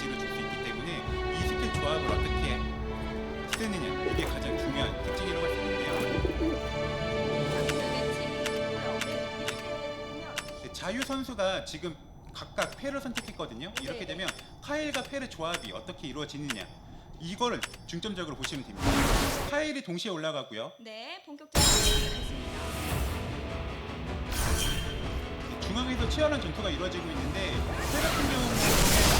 데미지를 줄 수 있기 때문에 이 스킬 조합을 어떻게 쓰느냐 이게 가장 중요한 특징이라고 할 수 있는데요. 네, 자유 선수가 지금 각각 패를 선택했거든요. 이렇게 네. 되면 카일과 페르 조합이 어떻게 이루어지느냐 이거를 중점적으로 보시면 됩니다. 카일이 동시에 올라가고요. 네, 본격적으로 시작하겠습니다. 중앙에서 치열한 전투가 이루어지고 있는데 페 같은 경우는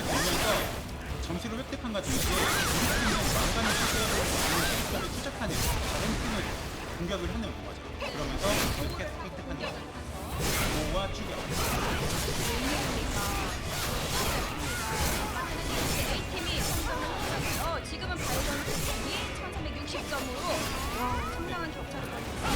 네, 빙글빙글 돌면서 점수를 획득한과 동시에 우리 팀은 왕관을 추적하고 를 추적하는 다른 팀을 공격을 하는 거죠. 그러면서 이렇게 획득하는 거죠. 보호와 추격. 했고요. 지금은 바이건 팀이 1360점으로 와, 상당한 격차를 가졌습니다.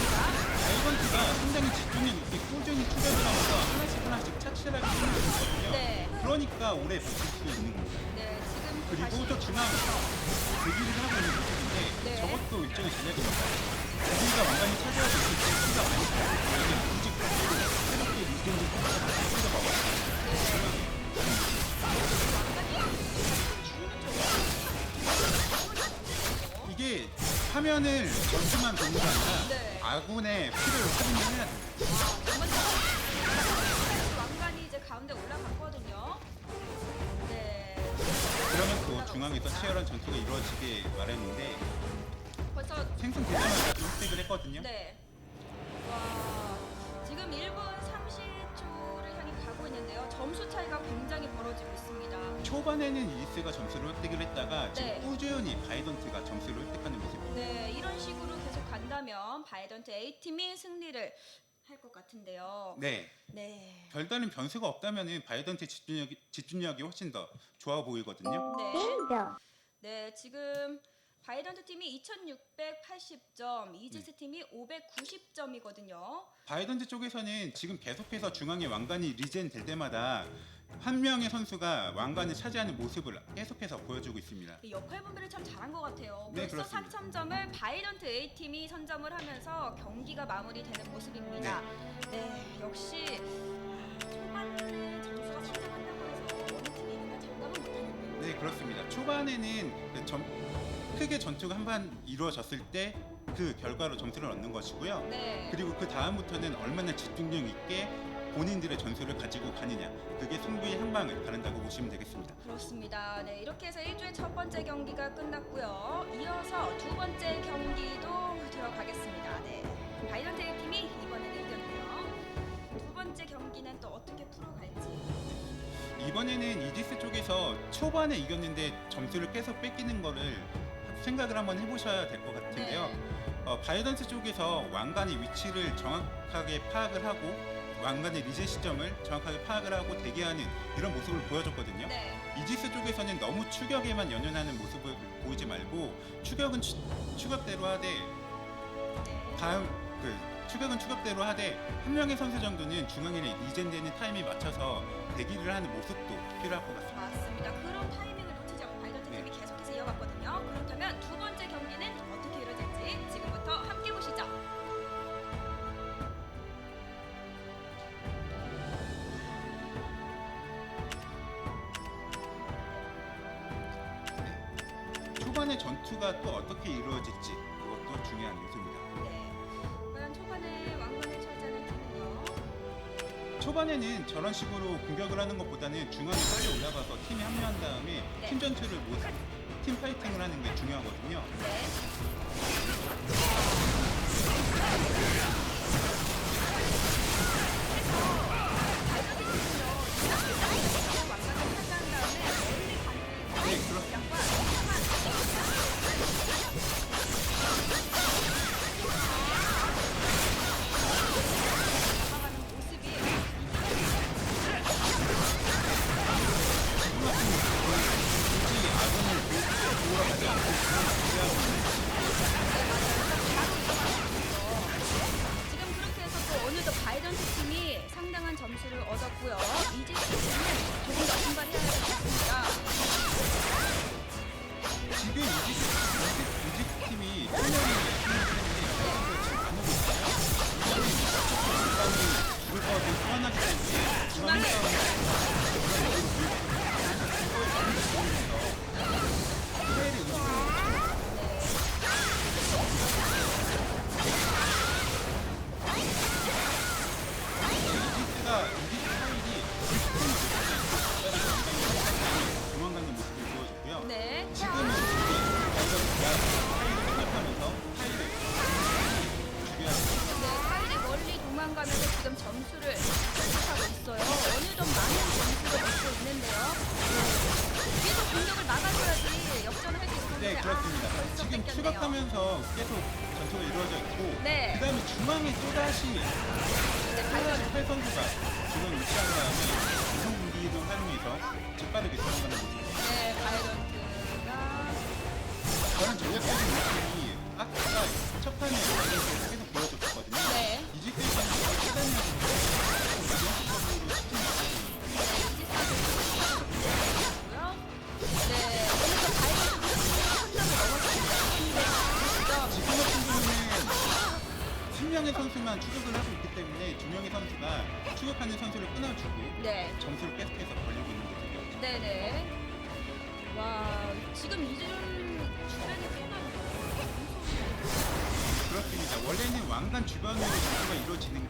다이번트가 상당히 집중력 있게 꾸준히 추격을 하면서 하나씩 하나씩 착실하게 하는 거거든요. 네. 그러니까 오래 버틸 수 있는 겁니다. 네, 지금 그리고 다시 또 중앙 대기를 하고 있는 모습인데 네. 저것도 일종의 전략입니다. 우리가 완전히 차지하고 있을 때 수가 많이 차지하고 이게 굳이 화면을 전투만 보는 게 아니라 네. 아군의 피를 확인을 해야 돼요. 왕관이 이제 가운데 올라갔거든요. 네. 그러면 또 중앙에서 치열한 전투가 이루어지게 마련인데 벌써 생성되자마자 좀 획득을 했거든요. 네. 와, 지금 1분 30초를 향해 가고 있는데요. 점수 차이가 굉장히 벌어지고 있습니다. 초반에는 이리스가 점수를 획득을 했다가 지금 네. 꾸준히 바이던트가 점수를 획득하는 모습입니다. 네, 이런 식으로 계속 간다면 바이던트 A팀이 승리를 할 것 같은데요. 네. 네. 별다른 변수가 없다면 바이던트 집중력이, 집중력이 훨씬 더 좋아 보이거든요. 네. Bingo. 네, 지금 바이던트 팀이 2680점, 이지스 팀이 590점이거든요. 바이던트 쪽에서는 지금 계속해서 중앙에 왕관이 리젠 될 때마다 한 명의 선수가 왕관을 차지하는 모습을 계속해서 보여주고 있습니다. 역할 분배를 참 잘한 것 같아요. 네, 벌써 그렇습니다. 3,000점을 바이던트 A 팀이 선점을 하면서 경기가 마무리되는 모습입니다. 네, 역시 아, 초반에 점수가 상당한다고 해서 어느 팀이 이기나 장담은 못하겠네요. 네, 그렇습니다. 초반에는 그 점- 크게 전투가 한번 이루어졌을 때 그 결과로 점수를 얻는 것이고요. 네. 그리고 그 다음부터는 얼마나 집중력 있게 본인들의 전술을 가지고 가느냐 그게 승부의 한 방을 가른다고 보시면 되겠습니다. 그렇습니다. 네, 이렇게 해서 1주의 첫 번째 경기가 끝났고요. 이어서 두 번째 경기도 들어가겠습니다. 네. A 팀이 이번에는 이겼네요. 두 번째 경기는 또 어떻게 풀어갈지. 이번에는 이지스 쪽에서 초반에 이겼는데 점수를 계속 뺏기는 거를 생각을 한번 해보셔야 될 것 같은데요. 네. 어, 바이던스 쪽에서 왕관의 위치를 정확하게 파악을 하고 왕관의 리제 시점을 정확하게 파악을 하고 대기하는 이런 모습을 보여줬거든요. 네. 이지스 쪽에서는 너무 추격에만 연연하는 모습을 보이지 말고 추격은 추, 추격대로 하되 네. 다음 그 추격은 추격대로 하되 한 명의 선수 정도는 중앙에 리젠되는 타임에 맞춰서 대기를 하는 모습도 필요할 것 같습니다. 식으로 공격을 하는 것보다는 중앙에 빨리 올라가서 팀이 합류한 다음에 네. 팀 전투를 못, 팀 파이팅을 하는 게 중요하거든요. 네.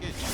되겠지.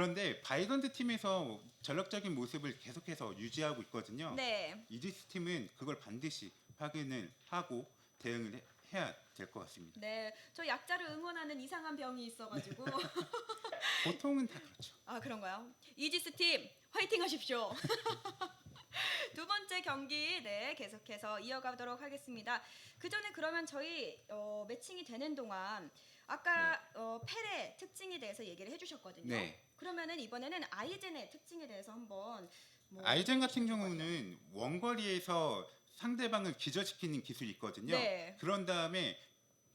그런데 바이던드 팀에서 전력적인 모습을 계속해서 유지하고 있거든요. 네, 이지스 팀은 그걸 반드시 확인을 하고 대응을 해- 해야 될 것 같습니다. 네, 저 약자를 응원하는 이상한 병이 있어가지고 보통은 다 그렇죠. 아 그런가요? 이지스 팀 화이팅 하십시오. 두 번째 경기 네 계속해서 이어가도록 하겠습니다. 그 전에 그러면 저희 어, 매칭이 되는 동안 아까 어, 펠의 특징에 대해서 얘기를 해주셨거든요. 네. 그러면은 이번에는 아이젠의 특징에 대해서 한번 뭐 아이젠 같은 경우는 원거리에서 상대방을 기절시키는 기술이 있거든요. 네. 그런 다음에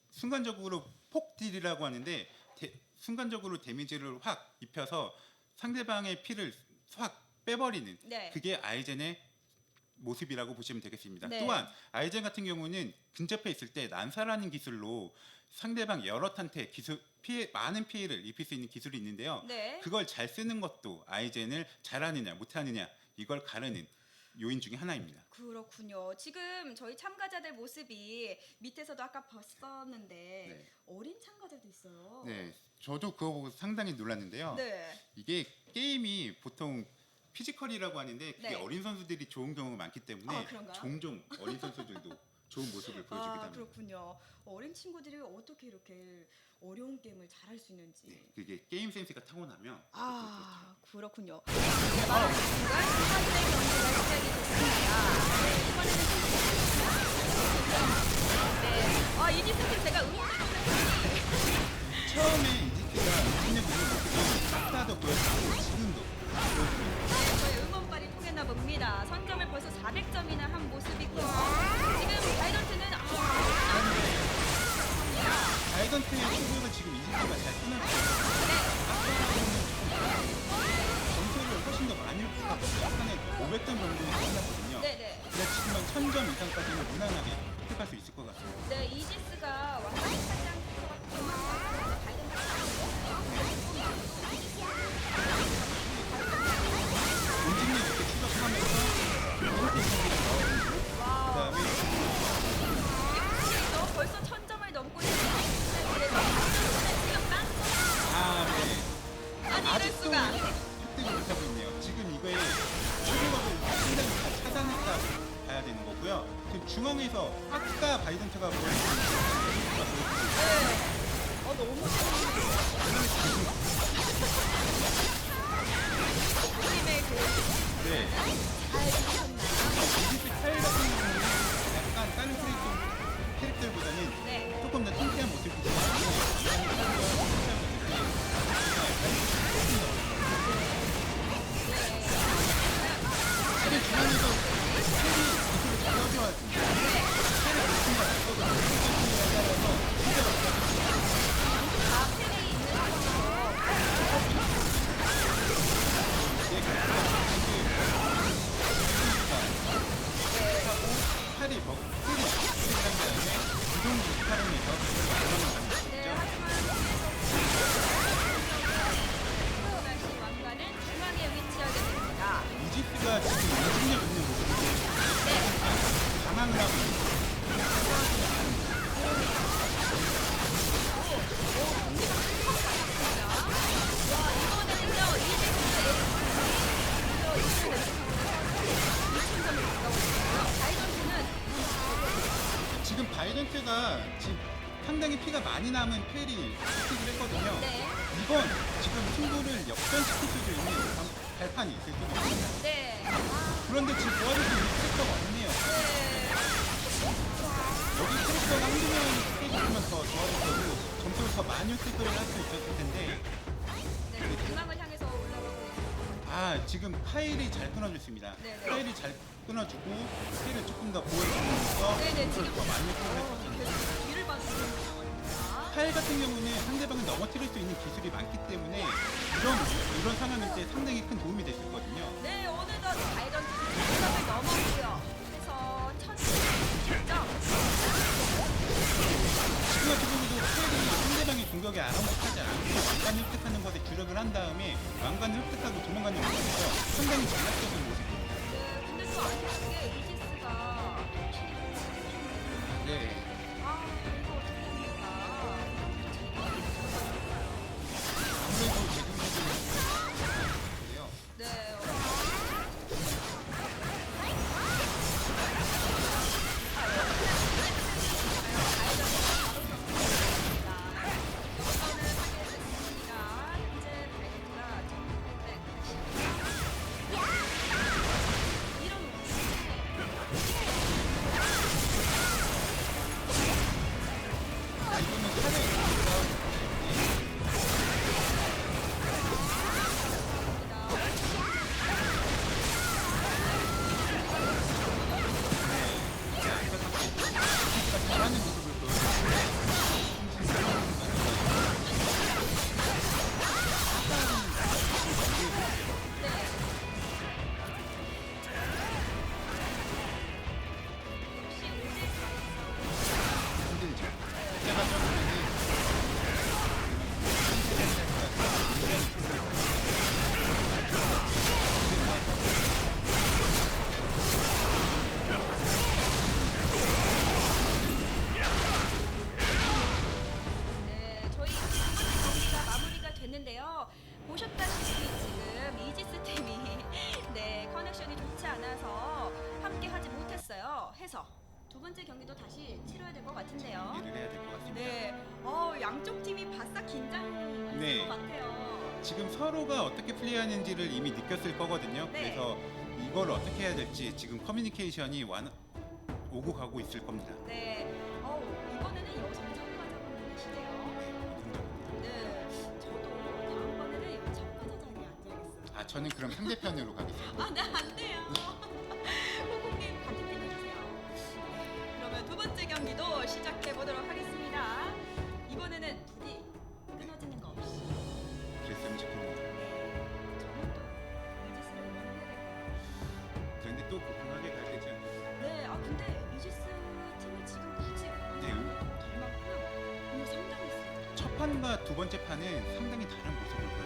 순간적으로 폭딜이라고 하는데 데- 순간적으로 데미지를 확 입혀서 상대방의 피를 확 빼버리는 네. 그게 아이젠의 모습이라고 보시면 되겠습니다. 네. 또한 아이젠 같은 경우는 근접해 있을 때 난사라는 기술로 상대방 여러 탄테 기술 피해 많은 피해를 입힐 수 있는 기술이 있는데요. 네. 그걸 잘 쓰는 것도 아이젠을 잘하느냐 못하느냐 이걸 가르는 요인 중에 하나입니다. 그렇군요. 지금 저희 참가자들 모습이 밑에서도 아까 봤었는데 네. 어린 참가자도 있어요. 네, 저도 그거 보고 상당히 놀랐는데요. 네. 이게 게임이 보통 피지컬이라고 하는데 그게 네. 어린 선수들이 좋은 경우가 많기 때문에 아, 그런가요? 종종 어린 선수들도 좋은 모습을 보여주기도 아 합니다. 그렇군요. 어린 친구들이 어떻게 이렇게 어려운 게임을 잘할 수 있는지. 네, 그게 게임 센스가 타고나면 아 그렇군요. 바로 이 순간 첫 번째 경기가 시작이 됐습니다. 네, 이번에는 네. 아 이지스팀 제가 응원하는 처음에 이지키가 인진의 모습 모습이 아까도 보였고 지금도 보여주고 있는 통했나 봅니다. 선점을 벌써 400점이나 한 모습이고요. 지금 바이런트는 아, 다이던트의 승부를 지금 이지키가 잘 끊었고 점수를 훨씬 더 많이 획득하고 약간의 500점 정도는 끝났거든요. 네네. 그래서 지금은 1000점 이상까지는 무난하게 획득할 수 있을 것 같습니다. 네, 이지스가 완전 남은 페리 획득을 했거든요. 네. 이번 지금 승부를 역전시킬 수도 있는 방- 발판이 있을 수도 있습니다. 네. 아, 그런데 지금 도와줄 수 있는 캐릭터가 없네요. 네. 여기 캐릭터가 한두 명 해주면 더 도와줄 거고 점수를 더 많이 획득을 할 수 있었을 텐데 네, 중앙을 향해서 올라가고 있는 아 지금 파일이 잘 끊어줬습니다. 네네. 파일이 잘 끊어주고 파일을 조금 더 보여주면서 네네, 점수를 지금 더 많이 획득을 했거든요. 계속 뒤를 봐주고 있는 파일 같은 경우는 상대방을 넘어뜨릴 수 있는 기술이 많기 때문에 이런 이런 상황일 때 상당히 큰 도움이 될 수 있거든요. 네, 어느덧 다이던트 1점을 넘었고요. 그래서 첫 점. 지금 같은 경우도 파일이 상대방의 공격에 아랑곳하지 않고 왕관을 획득하는 것에 주력을 한 다음에 왕관을 획득하고 도망가는 모습에서 상당히 전략적인 모습입니다. 네, 근데 또 안타깝게 이지스가 네. 보셨다시피 지금 이지스 팀이 네 커넥션이 좋지 않아서 함께 하지 못했어요. 해서 두 번째 경기도 다시 치러야 될 것 같은데요. 준비를 해야 될 것 같습니다. 네, 어 양쪽 팀이 바싹 긴장했을 네. 것 같아요. 지금 서로가 어떻게 플레이하는지를 이미 느꼈을 거거든요. 네. 그래서 이걸 어떻게 해야 될지 지금 커뮤니케이션이 완 오고 가고 있을 겁니다. 네, 저는 그럼 상대편으로 가겠습니다. 아, 네, 안 돼요. 같은 팀 해주세요. 네, 그러면 두 번째 경기도 시작해 보도록 하겠습니다. 이번에는 둘이 끊어지는 거 없이. 그랬으면 좋겠네요. 네, 저는 또 이지스를 응원해야 될 거예요. 그런데 또 고등하게 가야 되지 않나요? 네, 아 근데 이지스 팀이 지금 굳이 네. 만큼 오늘 상당히 있어요. 첫 판과 두 번째 판은 상당히 다른 모습을 보여줬어요.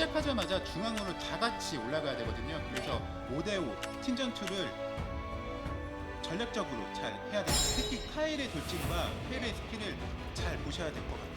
시작하자마자 중앙으로 다 같이 올라가야 되거든요. 그래서 5대5 팀 전투를 전략적으로 잘 해야 됩니다. 특히 카일의 돌진과 페베의 스킬을 잘 보셔야 될 것 같습니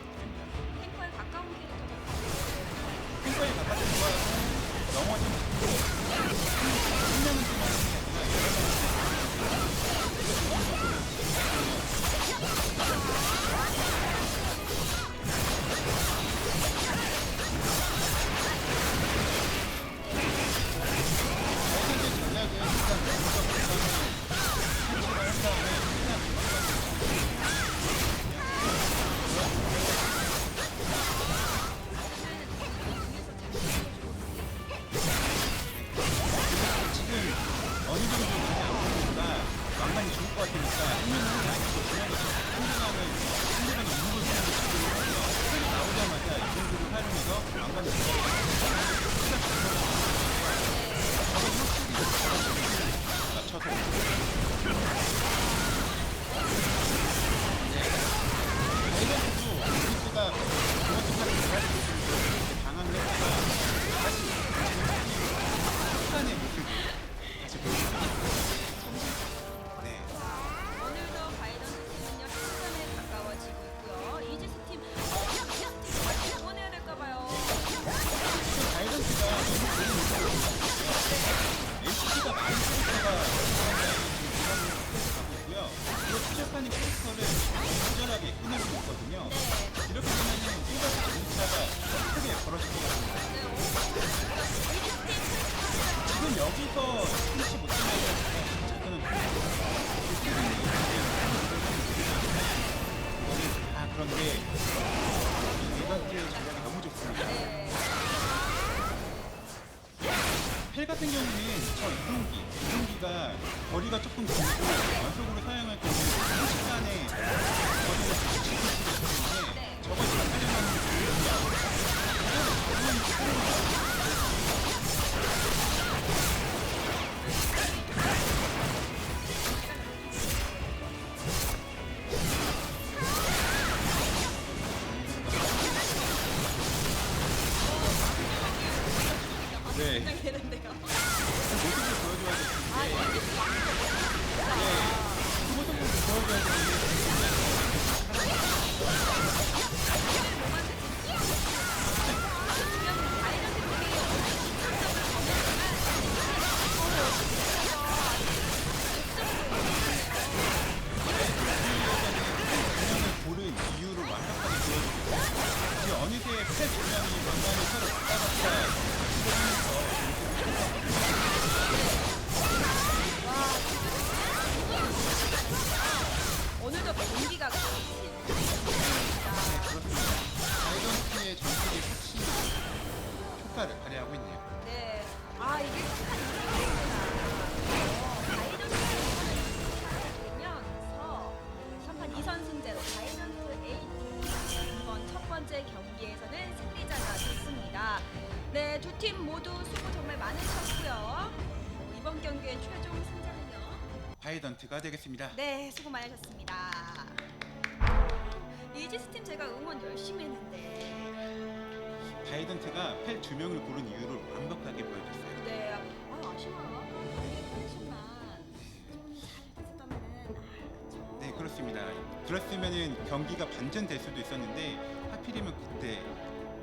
하고 있네요. 네. 아 이게 인상이구나. 바이던트 되면서 3판 2선승제로 바이던트 A 이번 첫 번째 경기에서는 승리자가 됐습니다. 네, 두 팀 모두 수고 정말 많으셨고요. 이번 경기의 최종 승자는요. 바이던트가 되겠습니다. 네, 수고 많으셨습니다. 이지스 팀 제가 응원 열심히 했는데 바이던트가 펠두 명을 고른 이유를 완벽하게 보여줬어요. 네, 아 아쉬워요. 우리 당신만 좀 잘했었다면은 그렇습니다. 그랬으면은 경기가 반전될 수도 있었는데 하필이면 그때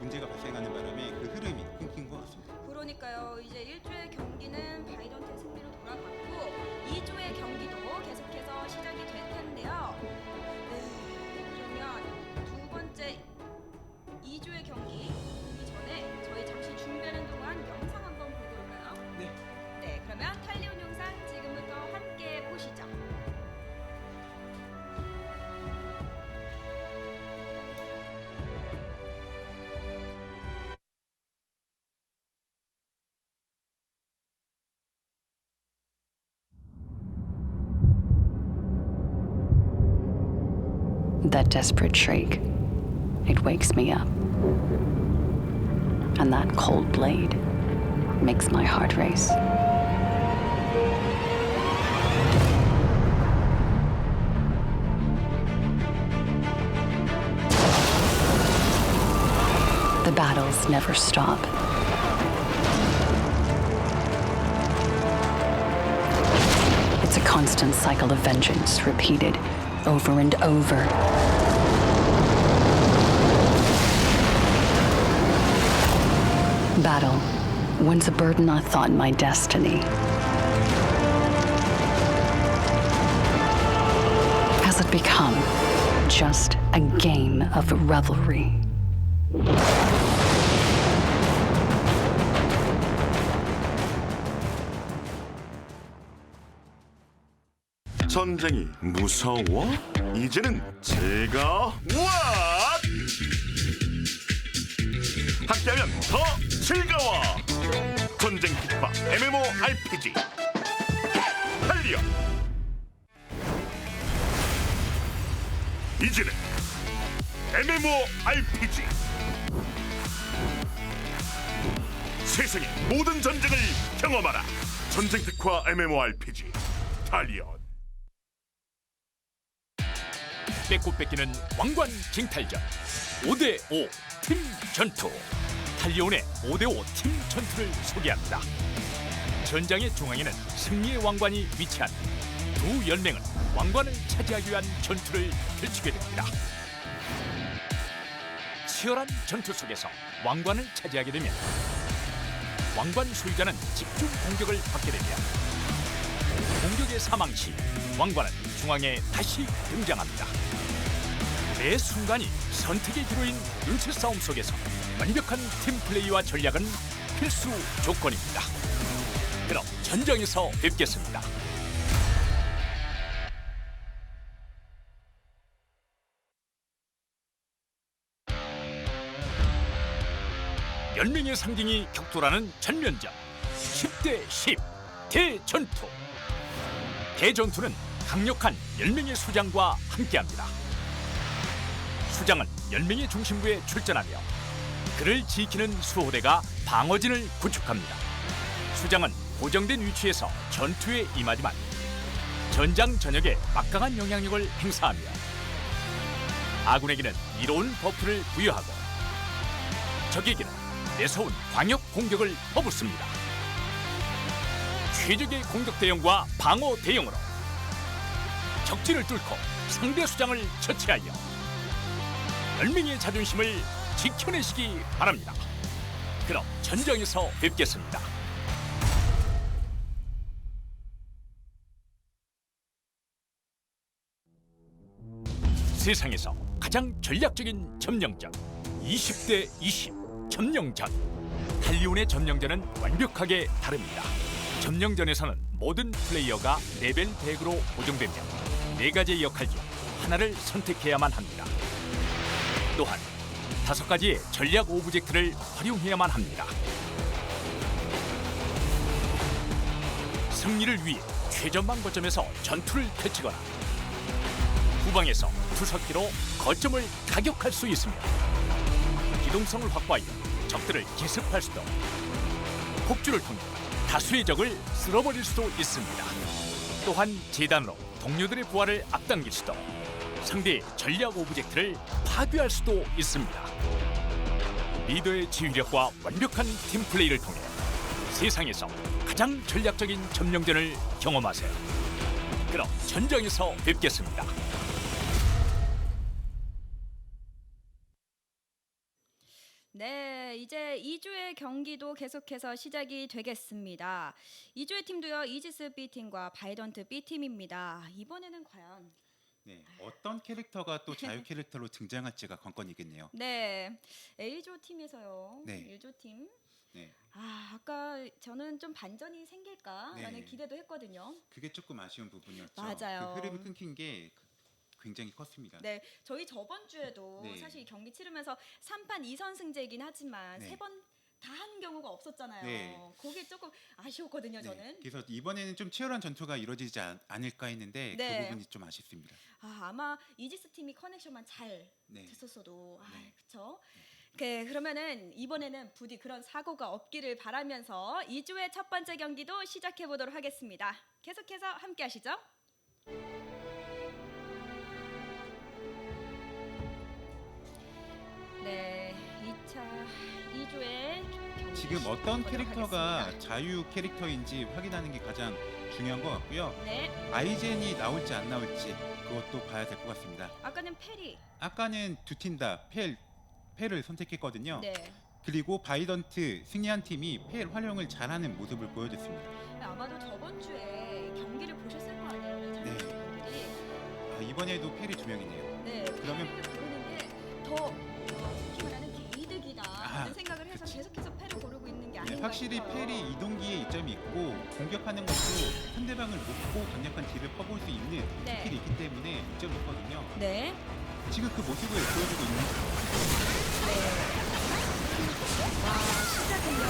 문제가 발생하는 바람에 그 흐름이 끊긴 것 같습니다. 그러니까요. 이제 1조의 경 That desperate shriek, it wakes me up. And that cold blade makes my heart race. The battles never stop. It's a constant cycle of vengeance, repeated over and over. Battle, once a burden I thought my destiny. Has it become just a game of revelry? 전쟁이 무서워? 이제는 제가 와! 함께하면 더 즐거워! 전쟁 특파 MMORPG 달려! 이제는 MMORPG 세상의 모든 전쟁을 경험하라. 전쟁 특화 MMORPG 달리온 뺏고 뺏기는 왕관 징탈전. 5대5 팀 전투 탈리온의 5대5 팀 전투를 소개합니다. 전장의 중앙에는 승리의 왕관이 위치한 두 연맹은 왕관을 차지하기 위한 전투를 펼치게 됩니다. 치열한 전투 속에서 왕관을 차지하게 되면 왕관 소유자는 집중 공격을 받게 됩니다. 공격의 사망 시 왕관은 중앙에 다시 등장합니다. 매 순간이 선택의 기로인 눈치 싸움 속에서 완벽한 팀 플레이와 전략은 필수 조건입니다. 그럼 전장에서 뵙겠습니다. 열명의 상징이 격돌하는 전면전 10대 10 대전투 대전투는 강력한 10명의 수장과 함께합니다. 수장은 10명의 중심부에 출전하며 그를 지키는 수호대가 방어진을 구축합니다. 수장은 고정된 위치에서 전투에 임하지만 전장 전역에 막강한 영향력을 행사하며 아군에게는 이로운 버프를 부여하고 적에게는 매서운 광역 공격을 퍼붓습니다. 최적의 공격 대형과 방어 대형으로 적진을 뚫고 상대 수장을 처치하여 열명의 자존심을 지켜내시기 바랍니다. 그럼 전장에서 뵙겠습니다. 세상에서 가장 전략적인 점령전 20대 20 점령전 탈리온의 점령전은 완벽하게 다릅니다. 점령전에서는 모든 플레이어가 레벨 100으로 고정되며 네 가지의 역할 중 하나를 선택해야만 합니다. 또한 다섯 가지의 전략 오브젝트를 활용해야만 합니다. 승리를 위해 최전방 거점에서 전투를 펼치거나 후방에서 투석기로 거점을 가격할 수 있으며 기동성을 확보하여 적들을 기습할 수도 폭주를 통해 다수의 적을 쓸어버릴 수도 있습니다. 또한 재단으로 동료들의 부활을 앞당길 수도 상대의 전략 오브젝트를 파괴할 수도 있습니다. 리더의 지휘력과 완벽한 팀플레이를 통해 세상에서 가장 전략적인 점령전을 경험하세요. 그럼 전장에서 뵙겠습니다. 네, 이제 2주의 경기도 계속해서 시작이 되겠습니다. 2주의 팀도요, 이지스 B팀과 바이던트 B팀입니다. 이번에는 과연 네, 어떤 캐릭터가 또 자유 캐릭터로 등장할지가 관건이겠네요. 네. A조 팀에서요. 네. 1조 팀. 네, 아, 아까 저는 좀 반전이 생길까라는 네. 기대도 했거든요. 그게 조금 아쉬운 부분이었죠. 맞아요. 그 흐름이 끊긴 게 굉장히 컸습니다. 네, 저희 저번 주에도 네. 사실 경기 치르면서 3판 2선 승제이긴 하지만 네. 세번 다한 경우가 없었잖아요. 네. 그게 조금 아쉬웠거든요, 네, 저는. 그래서 이번에는 좀 치열한 전투가 이루어지지 않, 않을까 했는데 네. 그 부분이 좀 아쉽습니다. 아, 아마 이지스 팀이 커넥션만 잘 네. 됐었어도 아, 네. 그렇죠. 그 그러면은 이번에는 부디 그런 사고가 없기를 바라면서 2주의 첫 번째 경기도 시작해 보도록 하겠습니다. 계속해서 함께 하시죠. 네, 2차 2주의 지금 어떤 캐릭터가 자유 캐릭터인지 확인하는 게 가장 중요한 것 같고요. 네, 아이젠이 나올지 안 나올지 그것도 봐야 될 것 같습니다. 아까는 페리. 아까는 두 팀 다 펠, 펠을 선택했거든요. 네. 그리고 바이던트 승리한 팀이 펠 활용을 잘하는 모습을 보여줬습니다. 아마도 저번 주에 경기를 보셨을 거 아니에요, 네. 아, 이번에도 펠이 두 명이네요. 네, 그러면- 패를 고르는 게더 확실히. 펠이 이동기에 이점이 있고 공격하는 것도 상대방을 놓고 강력한 딜을 퍼볼 수 있는 네. 스킬이 있기 때문에 이점이 있거든요. 네. 지금 그 모습을 보여주고 있는 와, 시작은요.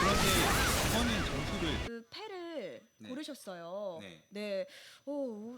그런데 이번엔 점수를 그 패를 네. 고르셨어요. 네. 네. 오,